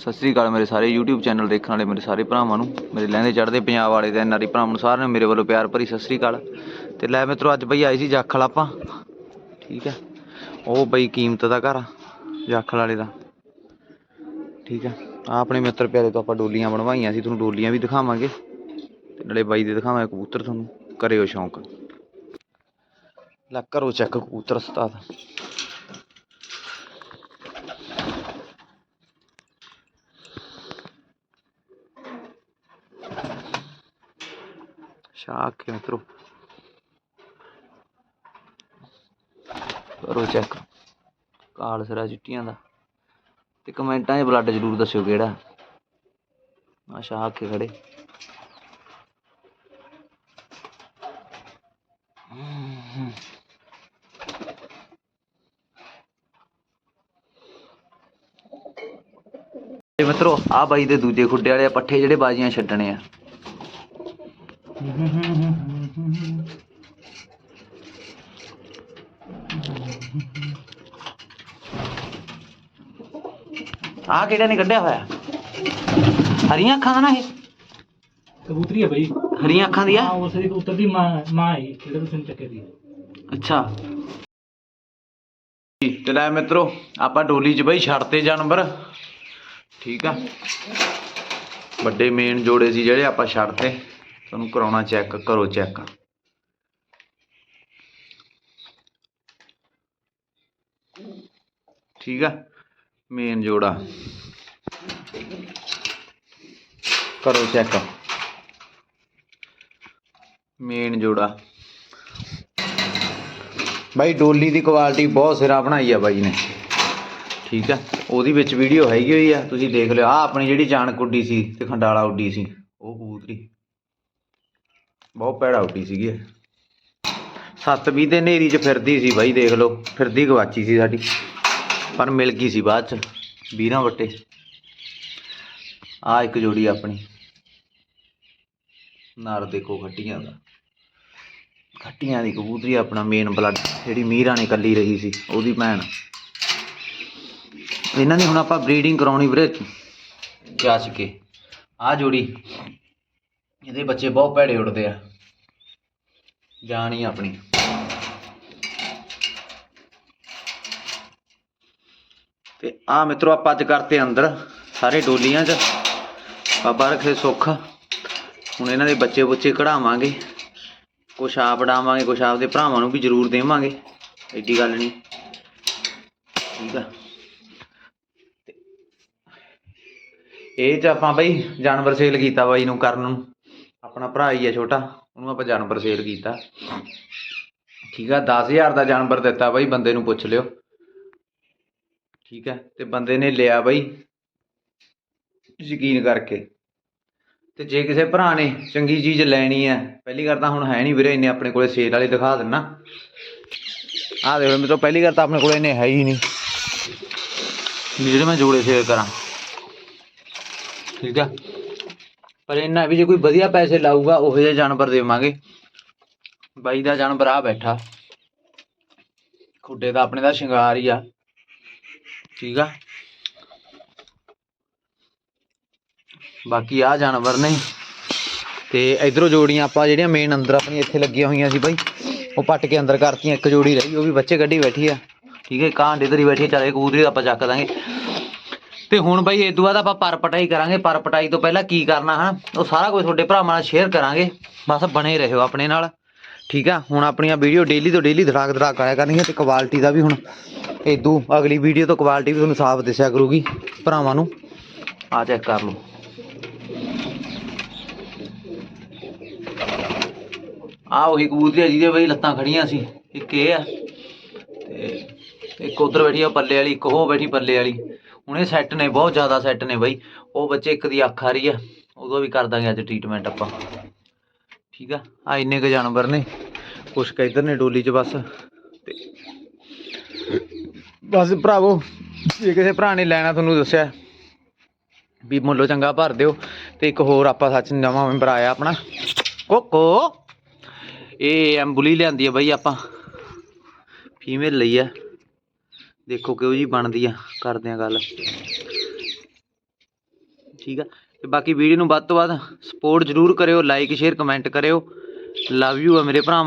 ਸਤਿ ਸ੍ਰੀ ਅਕਾਲ ਮੇਰੇ ਸਾਰੇ YouTube channel ਦੇਖਣ ਵਾਲੇ, ਮੇਰੇ ਸਾਰੇ ਭਰਾਵਾਂ ਨੂੰ। ਮੇਰੇ ਲਹਿੰਦੇ ਚੜ੍ਹਦੇ ਪੰਜਾਬ ਵਾਲੇ, ਤੇ ਐਨਆਰਈ ਭਰਾਵਾਂ ਨੂੰ ਸਾਰਿਆਂ ਨੂੰ ਮੇਰੇ ਵੱਲੋਂ ਪਿਆਰ ਭਰੀ ਸਤਿ ਸ੍ਰੀ ਅਕਾਲ। ਤੇ ਲੈ ਮਿੱਤਰੋ, ਅੱਜ ਬਈ ਆਈ ਸੀ ਜਾਖਲ ਆਪਾਂ। ਠੀਕ ਹੈ। ਉਹ ਬਈ ਕੀਮਤ ਦਾ ਘਰ ਜਾਖਲ ਵਾਲੇ ਦਾ। ਠੀਕ ਹੈ। ਆ ਆਪਣੇ ਮਿੱਤਰ ਪਿਆਰੇ ਤੋਂ ਆਪਾਂ ਡੋਲੀਆਂ ਬਣਵਾਈਆਂ ਸੀ, ਤੁਹਾਨੂੰ ਡੋਲੀਆਂ ਵੀ ਦਿਖਾਵਾਂਗੇ। ਤੇ ਨਾਲੇ ਬਾਈ ਦੇ ਦਿਖਾਵਾਂਗੇ ਕਬੂਤਰ ਤੁਹਾਨੂੰ, ਕਰਿਓ ਸ਼ੌਂਕ। ਲੈ ਕਰੋ ਚੈੱਕ ਕਬੂਤਰ ਉਸਤਾਦ। ਸ਼ਾਕ ਕੇ ਕਰੋ ਚੈੱਕ ਕਾਲ ਸਿਰਾ ਚਿੱਟੀਆਂ ਦਾ। ਤੇ ਕਮੈਂਟਾਂ 'ਚ ਬਲੱਡ ਜ਼ਰੂਰ ਦੱਸਿਓ ਕਿਹੜਾ। ਆ ਸ਼ਾਕ ਕੇ ਖੜੇ। ਮਿੱਤਰੋ ਆ ਬਾਈ ਦੇ ਦੂਜੇ ਖੁੱਡੇ ਵਾਲੇ ਪੱਠੇ ਜਿਹੜੇ ਬਾਜੀਆਂ ਛੱਡਣੇ ਆ। ਆ ਕਿਹੜਾ ਨੇ ਕੱਢਿਆ ਹੋਇਆ? ਹਰੀਆਂ ਅੱਖਾਂ ਦਾ ਨਾ ਇਹ? ਕਬੂਤਰੀ ਹੈ ਬਈ। ਹਰੀਆਂ ਅੱਖਾਂ ਦੀ ਆ? ਹਾਂ ਉਸ ਦੀ ਕਬੂਤਰ ਦੀ ਮਾਂ ਮਾਂ ਹੈ ਜਿਹੜਾ ਤੁਸੀਂ ਚੱਕੇ ਦੀ। ਅੱਛਾ। ਤੇ ਲੈ ਮਿੱਤਰੋ ਆਪਾਂ ਡੋਲੀ 'ਚ ਬਈ ਛੱਡਤੇ ਜਾਨਵਰ। ਠੀਕ ਆ। ਵੱਡੇ ਮੇਨ ਜੋੜੇ ਸੀ ਜਿਹੜੇ ਆਪਾਂ ਛੱਡਤੇ। ਤੁਹਾਨੂੰ ਕਰਾਉਣਾ ਚੈੱਕ ਕਰੋ ਚੈੱਕ ਠੀਕ ਆ? ਮੇਨ ਜੋੜਾ। ਕਰੋ ਚੈੱਕ ਮੇਨ ਜੋੜਾ। ਬਾਈ, ਡੋਲੀ ਦੀ ਕੁਆਲਿਟੀ ਬਹੁਤ ਸਿਰਾ ਬਣਾਈ ਆ ਬਾਈ ਨੇ। ਠੀਕ ਆ? ਉਹਦੀ ਵਿੱਚ ਵੀਡੀਓ ਹੈਗੀ ਹੋਈ ਆ, ਤੁਸੀਂ ਦੇਖ ਲਿਓ। ਆ ਆਪਣੀ ਜਿਹੜੀ ਜਾਨ ਕੁੱਡੀ ਸੀ ਤੇ ਖੰਡਾਲਾ ਉੱਡੀ ਸੀ। ਉਹ ਕਬੂਤਰੀ। ਬਹੁਤ ਭੈੜਾ ਉੱਡੀ ਸੀਗੀ ਸੱਤ ਵੀਹ ਤੇ ਨੇਰੀ 'ਚ ਫਿਰਦੀ ਸੀ ਬਾਈ, ਦੇਖ ਲਓ, ਫਿਰਦੀ ਗਵਾਚੀ ਸੀ ਸਾਡੀ। ਪਰ ਮਿਲ ਗਈ ਸੀ ਬਾਅਦ 'ਚ, ਵੀਰਾਂ ਵੱਟੇ। ਆ ਇੱਕ ਜੋੜੀ ਆਪਣੀ। ਨਰ ਦੇਖੋ ਖੱਟੀਆਂ ਦਾ। ਖੱਟੀਆਂ ਦੀ ਕਬੂਤਰੀ ਆਪਣਾ ਮੇਨ ਬਲੱਡ ਜਿਹੜੀ ਮੀਰਾ ਨੇ ਕੱਲੀ ਰਹੀ ਸੀ, ਉਹਦੀ ਭੈਣ। ਇਹਨਾਂ ਦੀ ਹੁਣ ਆਪਾਂ ਬਰੀਡਿੰਗ ਕਰਾਉਣੀ ਵੀਰੇ ਜਾਚ ਕੇ ਆ ਜੋੜੀ। ਇਹਦੇ ਬੱਚੇ ਬਹੁਤ ਭੈੜੇ ਉੱਡਦੇ ਆ। ਜਾਨ ਹੀ ਆਪਣੀ। ਤੇ ਆ ਮਿੱਤਰੋ, ਆਪਾਂ ਅੱਜ ਕਰਤੇ ਅੰਦਰ ਸਾਰੇ ਡੋਲੀਆਂ 'ਚ। ਬਾਬਾ ਰੱਖੇ ਸੁੱਖ। ਹੁਣ ਇਹਨਾਂ ਦੇ ਬੱਚੇ ਬੁੱਚੇ ਕਢਾਵਾਂਗੇ। ਕੁਛ ਆਪ ਡਾਵਾਂਗੇ ਕੁਛ ਆਪਦੇ ਭਰਾਵਾਂ ਨੂੰ ਵੀ ਜ਼ਰੂਰ ਦੇਵਾਂਗੇ। ਐਡੀ ਗੱਲ ਨਹੀਂ। ਠੀਕ ਆ। ਇਹ ਚ ਆਪਾਂ ਬਈ ਜਾਨਵਰ ਸੇਲ ਕੀਤਾ ਬਾਈ ਨੂੰ ਕਰਨ ਨੂੰ। ਆਪਣਾ ਭਰਾ ਹੀ ਹੈ ਛੋਟਾ, ਉਹਨੂੰ ਆਪਾਂ ਜਾਨਵਰ ਸੇਲ ਕੀਤਾ। ਠੀਕ ਆ 10000 ਦਾ ਜਾਨਵਰ ਦਿੱਤਾ ਬਾਈ, ਬੰਦੇ ਨੂੰ ਪੁੱਛ ਲਿਓ। ਠੀਕ ਹੈ ਤੇ ਬੰਦੇ ਨੇ ਲਿਆ ਬਾਈ ਯਕੀਨ ਕਰਕੇ। ਤੇ ਜੇ ਕਿਸੇ ਭਰਾ ਨੇ ਚੰਗੀ ਚੀਜ਼ ਲੈਣੀ ਹੈ, ਪਹਿਲੀ ਗੱਲ ਤਾਂ ਹੁਣ ਹੈ ਨਹੀਂ ਵੀਰੇ ਇੰਨੇ ਆਪਣੇ ਕੋਲੇ ਸੇਲ ਵਾਲੇ ਦਿਖਾ ਦੇਣਾ। ਆਹ ਦੇਖੋ ਮੇਰੇ ਤੋਂ ਪਹਿਲੀ ਗੱਲ ਤਾਂ ਆਪਣੇ ਕੋਲੇ ਇੰਨੇ ਹੈ ਹੀ ਨਹੀਂ। ਜਿਹੜੇ ਮੈਂ ਜੋੜੇ ਸੇਲ ਕਰਾਂ। ਠੀਕ ਆ? ਪਰ ਇਹਨਾਂ ਵੀ ਜੇ ਕੋਈ ਵਧੀਆ ਪੈਸੇ ਲਾਊਗਾ, ਉਹੋ ਜਿਹੇ ਜਾਨਵਰ ਦੇਵਾਂਗੇ। ਬਾਈ ਦਾ ਜਾਨਵਰ ਆ ਬੈਠਾ। ਖੁੱਡੇ ਦਾ ਆਪਣੇ ਦਾ ਸ਼ਿੰਗਾਰ ਹੀ ਆ। ਠੀਕ ਆ? ਬਾਕੀ ਆ ਜਾਨਵਰ ਨੇ। ਤੇ ਇਧਰੋਂ ਜੋੜੀਆਂ ਆਪਾਂ ਜਿਹੜੀਆਂ ਮੇਨ ਅੰਦਰ ਆਪਣੀ ਇੱਥੇ ਲੱਗੀਆਂ ਹੋਈਆਂ ਸੀ ਬਾਈ, ਉਹ ਪੱਟ ਕੇ ਅੰਦਰ ਕਰਤੀਆਂ। ਇੱਕ ਜੋੜੀ ਰਹੀ, ਉਹ ਵੀ ਬੱਚੇ ਕੱਢੀ ਬੈਠੀ ਆ। ਠੀਕ ਹੈ ਕਾਂ ਹੀ ਬੈਠੀ ਆ ਚਾਰੇ ਕਬੂਤਰੀ ਆਪਾਂ ਚੱਕ ਦਾਂਗੇ। ਤੇ ਹੁਣ ਬਾਈ ਇਹ ਤੋਂ ਬਾਅਦ ਆਪਾਂ ਪਰ ਪਟਾਈ ਕਰਾਂਗੇ। ਪਰ ਪਟਾਈ ਤੋਂ ਪਹਿਲਾਂ ਕੀ ਕਰਨਾ ਹਨ? ਉਹ ਸਾਰਾ ਕੁਝ ਤੁਹਾਡੇ ਭਰਾਵਾਂ ਨਾਲ ਸ਼ੇਅਰ ਕਰਾਂਗੇ। ਬਸ ਬਣੇ ਰਹੋ ਆਪਣੇ ਨਾਲ। ਠੀਕ ਆ? ਹੁਣ ਆਪਣੀਆਂ ਵੀਡੀਓ ਡੇਲੀ ਤੋਂ ਡੇਲੀ ਧੜਾਕ ਧੜਾਕ ਆਇਆ ਕਰਨਗੀਆਂ ਤੇ ਕੁਆਲਿਟੀ ਦਾ ਵੀ ਹੁਣ ਇਦੋਂ ਅਗਲੀ ਵੀਡੀਓ ਤੋਂ ਕੁਆਲਿਟੀ ਵੀ ਤੁਹਾਨੂੰ ਸਾਫ਼ ਦਿਸਿਆ ਕਰੂਗੀ ਭਰਾਵਾਂ ਨੂੰ। ਆ ਚੈੱਕ ਕਰ ਲਓ। ਆ ਉਹੀ ਕਬੂਤਰੀ ਜਿਹਦੇ ਬਈ ਲੱਤਾਂ ਖੜੀਆਂ ਸੀ। ਇੱਕ ਇਹ ਆ। ਤੇ ਇੱਕ ਉਧਰ ਬੈਠੀ ਆ ਪੱਲੇ ਵਾਲੀ, ਇੱਕ ਉਹ ਬੈਠੀ ਪੱਲੇ ਵਾਲੀ। ਹੁਣ ਸੈੱਟ ਨੇ, ਬਹੁਤ ਜ਼ਿਆਦਾ ਸੈੱਟ ਨੇ ਬਈ। ਉਹ ਬੱਚੇ ਇੱਕ ਦੀ ਅੱਖ ਆ ਰਹੀ ਆ, ਉਦੋਂ ਵੀ ਕਰ ਦਾਂਗੇ ਅੱਜ ਟ੍ਰੀਟਮੈਂਟ ਆਪਾਂ। ਠੀਕ ਆ? ਆ ਇੰਨੇ ਕੁ ਜਾਨਵਰ ਨੇ, ਕੁਛ ਕੁ ਇੱਧਰ ਨੇ ਡੋਲੀ 'ਚ ਬਸ। ਤੇ ਬਸ ਭਰਾਵੋ, ਜੇ ਕਿਸੇ ਭਰਾ ਨੇ ਲੈਣਾ ਤੁਹਾਨੂੰ ਦੱਸਿਆ, ਵੀ ਮੁੱਲੋ ਚੰਗਾ ਭਰ ਦਿਓ, ਤੇ ਇੱਕ ਹੋਰ ਆਪਾਂ ਸੱਚ ਨਵਾਂ ਮੈਂਬਰ ਆਇਆ ਆਪਣਾ। ਕੋਕੋ! ਇਹ ਐਂਬੂਲੀ ਲਿਆਂਦੀ ਹੈ ਬਾਈ ਆਪਾਂ। ਫੀਮੇਲ ਲਈ ਹੈ ਦੇਖੋ ਕਿਹੋ ਜੀ ਬਣਦੀ ਆ, ਕਰਦੇ ਆ ਗੱਲ। ਠੀਕ ਆ? ਤੇ ਬਾਕੀ ਵੀਡੀਓ ਨੂੰ ਵੱਧ ਤੋਂ ਵੱਧ ਸਪੋਰਟ ਜ਼ਰੂਰ ਕਰਿਓ ਲਾਈਕ ਸ਼ੇਅਰ ਕਮੈਂਟ ਕਰਿਓ। ਲਵ ਯੂ ਆ ਮੇਰੇ ਭਰਾਵਾਂ